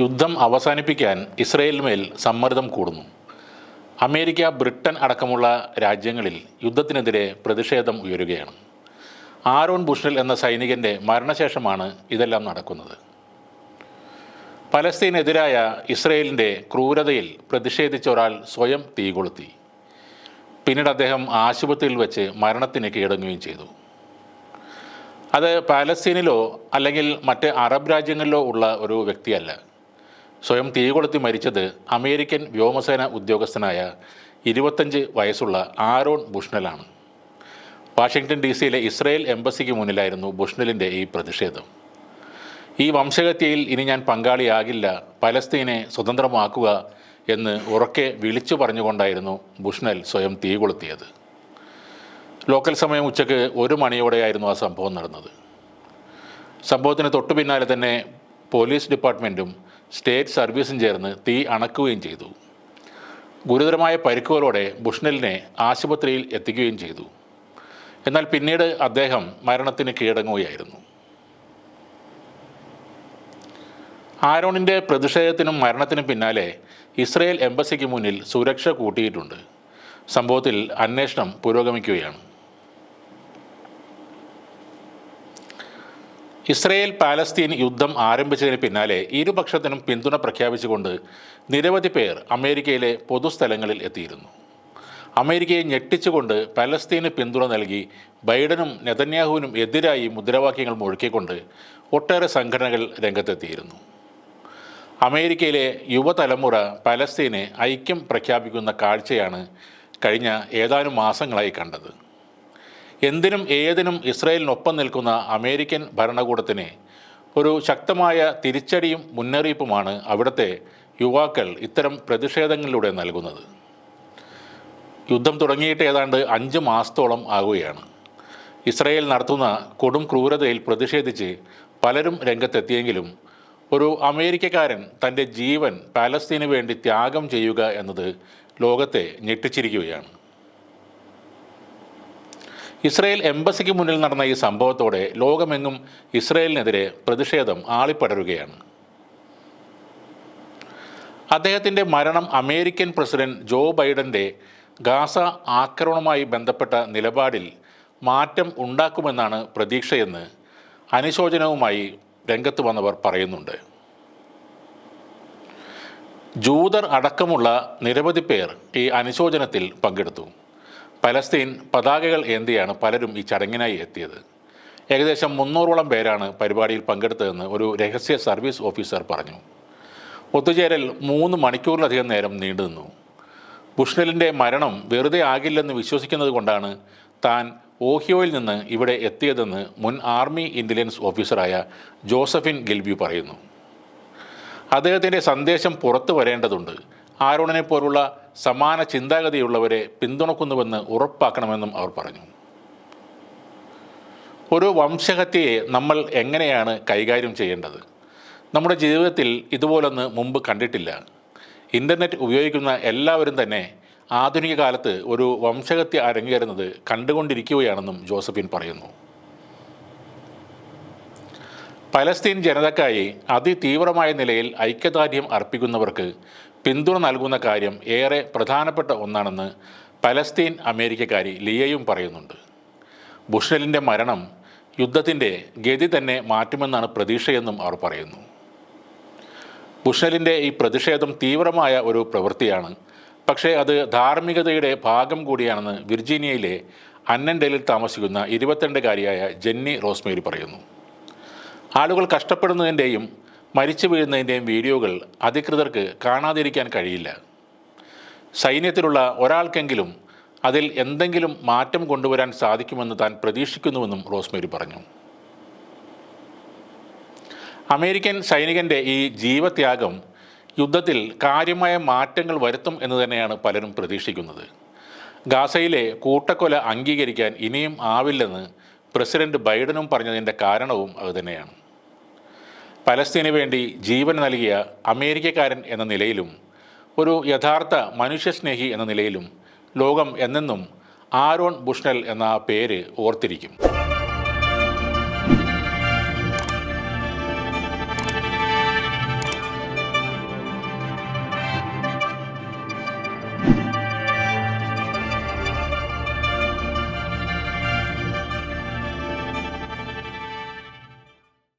യുദ്ധം അവസാനിപ്പിക്കാൻ ഇസ്രയേലിന്മേൽ സമ്മർദ്ദം കൂടുന്നു. അമേരിക്ക ബ്രിട്ടൻ അടക്കമുള്ള രാജ്യങ്ങളിൽ യുദ്ധത്തിനെതിരെ പ്രതിഷേധം ഉയരുകയാണ്. ആരോൺ ബുഷ്നൽ എന്ന സൈനികന്റെ മരണശേഷമാണ് ഇതെല്ലാം നടക്കുന്നത്. പലസ്തീനെതിരായ ഇസ്രയേലിന്റെ ക്രൂരതയിൽ പ്രതിഷേധിച്ച ഒരാൾ സ്വയം തീ കൊളുത്തി. പിന്നീട് അദ്ദേഹം ആശുപത്രിയിൽ വെച്ച് മരണത്തിന് കീഴടങ്ങുകയും ചെയ്തു. അത് പാലസ്തീനിലോ അല്ലെങ്കിൽ മറ്റ് അറബ് രാജ്യങ്ങളിലോ ഉള്ള ഒരു വ്യക്തിയല്ല. സ്വയം തീ കൊളുത്തി മരിച്ചത് അമേരിക്കൻ വ്യോമസേന ഉദ്യോഗസ്ഥനായ ഇരുപത്തഞ്ച് വയസ്സുള്ള ആരോൺ ബുഷ്ണലാണ് വാഷിങ്ടൺ ഡി സിയിലെ ഇസ്രയേൽ എംബസിക്ക് മുന്നിലായിരുന്നു ബുഷ്ണലിന്റെ ഈ പ്രതിഷേധം. ഈ വംശഹത്യയിൽ ഇനി ഞാൻ പങ്കാളിയാകില്ല പലസ്തീനെ സ്വതന്ത്രമാക്കുക എന്ന് ഉറക്കെ വിളിച്ചു പറഞ്ഞുകൊണ്ടായിരുന്നു ബുഷ്ണൽ സ്വയം തീ കൊളുത്തിയത്. ലോക്കൽ സമയം ഉച്ചയ്ക്ക് ഒരു മണിയോടെയായിരുന്നു ആ സംഭവം നടന്നത്. സംഭവത്തിന് തൊട്ടു പിന്നാലെ തന്നെ പോലീസ് ഡിപ്പാർട്ട്മെന്റും സ്റ്റേറ്റ് സർവീസും ചേർന്ന് തീ അണക്കുകയും ചെയ്തു. ഗുരുതരമായ പരിക്കുകളോടെ ബുഷ്നലിനെ ആശുപത്രിയിൽ എത്തിക്കുകയും ചെയ്തു. എന്നാൽ പിന്നീട് അദ്ദേഹം മരണത്തിന് കീഴടങ്ങുകയായിരുന്നു. ആരോണിന്റെ പ്രതിഷേധത്തിനും മരണത്തിനും പിന്നാലെ ഇസ്രയേൽ എംബസിക്ക് മുന്നിൽ സുരക്ഷ കൂട്ടിയിട്ടുണ്ട്. സംഭവത്തിൽ അന്വേഷണം പുരോഗമിക്കുകയാണ്. ഇസ്രയേൽ പാലസ്തീൻ യുദ്ധം ആരംഭിച്ചതിന് പിന്നാലെ ഇരുപക്ഷത്തിനും പിന്തുണ പ്രഖ്യാപിച്ചുകൊണ്ട് നിരവധി പേർ അമേരിക്കയിലെ പൊതുസ്ഥലങ്ങളിൽ എത്തിയിരുന്നു. അമേരിക്കയെ ഞെട്ടിച്ചുകൊണ്ട് പലസ്തീന് പിന്തുണ നൽകി ബൈഡനും നെതന്യാഹുവിനും എതിരായി മുദ്രാവാക്യങ്ങൾ മുഴക്കിക്കൊണ്ട് ഒട്ടേറെ സംഘടനകൾ രംഗത്തെത്തിയിരുന്നു. അമേരിക്കയിലെ യുവതലമുറ പലസ്തീന് ഐക്യം പ്രഖ്യാപിക്കുന്ന കാഴ്ചയാണ് കഴിഞ്ഞ ഏതാനും മാസങ്ങളായി കണ്ടത്. എന്തിനും ഏതിനും ഇസ്രയേലിനൊപ്പം നിൽക്കുന്ന അമേരിക്കൻ ഭരണകൂടത്തിന് ഒരു ശക്തമായ തിരിച്ചടിയും മുന്നറിയിപ്പുമാണ് അവിടുത്തെ യുവാക്കൾ ഇത്തരം പ്രതിഷേധങ്ങളിലൂടെ നൽകുന്നത്. യുദ്ധം തുടങ്ങിയിട്ട് ഏതാണ്ട് അഞ്ച് മാസത്തോളം ആകുകയാണ്. ഇസ്രയേൽ നടത്തുന്ന കൊടും ക്രൂരതയിൽ പ്രതിഷേധിച്ച് പലരും രംഗത്തെത്തിയെങ്കിലും ഒരു അമേരിക്കക്കാരൻ തന്റെ ജീവൻ പാലസ്തീന് വേണ്ടി ത്യാഗം ചെയ്യുക എന്നത് ലോകത്തെ ഞെട്ടിച്ചിരിക്കുകയാണ്. ഇസ്രായേൽ എംബസിക്ക് മുന്നിൽ നടന്ന ഈ സംഭവത്തോടെ ലോകമെങ്ങും ഇസ്രയേലിനെതിരെ പ്രതിഷേധം ആളിപ്പടരുകയാണ്. അദ്ദേഹത്തിന്റെ മരണം അമേരിക്കൻ പ്രസിഡന്റ് ജോ ബൈഡന്റെ ഗാസ ആക്രമണവുമായി ബന്ധപ്പെട്ട നിലപാടിൽ മാറ്റം ഉണ്ടാക്കുമെന്നാണ് പ്രതീക്ഷയെന്ന് അനുശോചനവുമായി രംഗത്ത് വന്നവർ പറയുന്നുണ്ട്. ജൂതർ അടക്കമുള്ള നിരവധി പേർ ഈ അനുശോചനത്തിൽ പങ്കെടുത്തു. പലസ്തീൻ പതാകകൾ ഏന്തിയാണ് പലരും ഈ ചടങ്ങിനായി എത്തിയത്. ഏകദേശം മുന്നൂറോളം പേരാണ് പരിപാടിയിൽ പങ്കെടുത്തതെന്ന് ഒരു രഹസ്യ സർവീസ് ഓഫീസർ പറഞ്ഞു. ഒത്തുചേരൽ മൂന്ന് മണിക്കൂറിലധികം നേരം നീണ്ടു നിന്നു. ബുഷ്ണലിന്റെ മരണം വെറുതെ ആകില്ലെന്ന് വിശ്വസിക്കുന്നത് കൊണ്ടാണ് താൻ ഓഹിയോയിൽ നിന്ന് ഇവിടെ എത്തിയതെന്ന് മുൻ ആർമി ഇന്റലിജൻസ് ഓഫീസറായ ജോസഫിൻ ഗിൽബി പറയുന്നു. അദ്ദേഹത്തിന്റെ സന്ദേശം പുറത്തു വരേണ്ടതുണ്ട്. ആരോണിനെ പോലുള്ള സമാന ചിന്താഗതിയുള്ളവരെ പിന്തുണക്കുന്നുവെന്ന് ഉറപ്പാക്കണമെന്നും അവർ പറഞ്ഞു. ഒരു വംശഹത്യയെ നമ്മൾ എങ്ങനെയാണ് കൈകാര്യം ചെയ്യേണ്ടത്? നമ്മുടെ ജീവിതത്തിൽ ഇതുപോലൊന്ന് മുമ്പ് കണ്ടിട്ടില്ല. ഇന്റർനെറ്റ് ഉപയോഗിക്കുന്ന എല്ലാവരും തന്നെ ആധുനിക കാലത്ത് ഒരു വംശഹത്യ അരങ്ങേറുന്നത് കണ്ടുകൊണ്ടിരിക്കുകയാണെന്നും ജോസഫിൻ പറയുന്നു. പലസ്തീൻ ജനതക്കായി അതിതീവ്രമായ നിലയിൽ ഐക്യദാർഢ്യം അർപ്പിക്കുന്നവർക്ക് പിന്തുണ നൽകുന്ന കാര്യം ഏറെ പ്രധാനപ്പെട്ട ഒന്നാണെന്ന് പലസ്തീൻ അമേരിക്കക്കാരി ലിയയും പറയുന്നുണ്ട്. ബുഷലിന്റെ മരണം യുദ്ധത്തിന്റെ ഗതി തന്നെ മാറ്റുമെന്നാണ് പ്രതീക്ഷയെന്നും അവർ പറയുന്നു. ബുഷലിന്റെ ഈ പ്രതിഷേധം തീവ്രമായ ഒരു പ്രവൃത്തിയാണ്. പക്ഷേ അത് ധാർമ്മികതയുടെ ഭാഗം കൂടിയാണെന്ന് വിർജീനിയയിലെ അന്നൻഡേലിൽ താമസിക്കുന്ന ഇരുപത്തിരണ്ടുകാരിയായ ജെന്നി റോസ്മേരി പറയുന്നു. ആളുകൾ കഷ്ടപ്പെടുന്നതിന്റെയും മരിച്ചു വീഴുന്നതിന്റെയും വീഡിയോകൾ അധികൃതർക്ക് കാണാതിരിക്കാൻ കഴിയില്ല. സൈന്യത്തിലുള്ള ഒരാൾക്കെങ്കിലും അതിൽ എന്തെങ്കിലും മാറ്റം കൊണ്ടുവരാൻ സാധിക്കുമെന്ന് താൻ പ്രതീക്ഷിക്കുന്നുവെന്നും റോസ്മേരി പറഞ്ഞു. അമേരിക്കൻ സൈനികന്റെ ഈ ജീവത്യാഗം യുദ്ധത്തിൽ കാര്യമായ മാറ്റങ്ങൾ വരുത്തും എന്ന് തന്നെയാണ് പലരും പ്രതീക്ഷിക്കുന്നത്. ഗാസയിലെ കൂട്ടക്കൊല അംഗീകരിക്കാൻ ഇനിയും ആവില്ലെന്ന് പ്രസിഡന്റ് ബൈഡനും പറഞ്ഞതിന്റെ കാരണവും അതുതന്നെയാണ് പലസ്തീന് വേണ്ടി ജീവൻ നൽകിയ അമേരിക്കക്കാരൻ എന്ന നിലയിലും ഒരു യഥാർത്ഥ മനുഷ്യസ്നേഹി എന്ന നിലയിലും ലോകം എന്നെന്നും ആരോൺ ബുഷ്ണൽ എന്ന പേര് ഓർത്തിരിക്കും.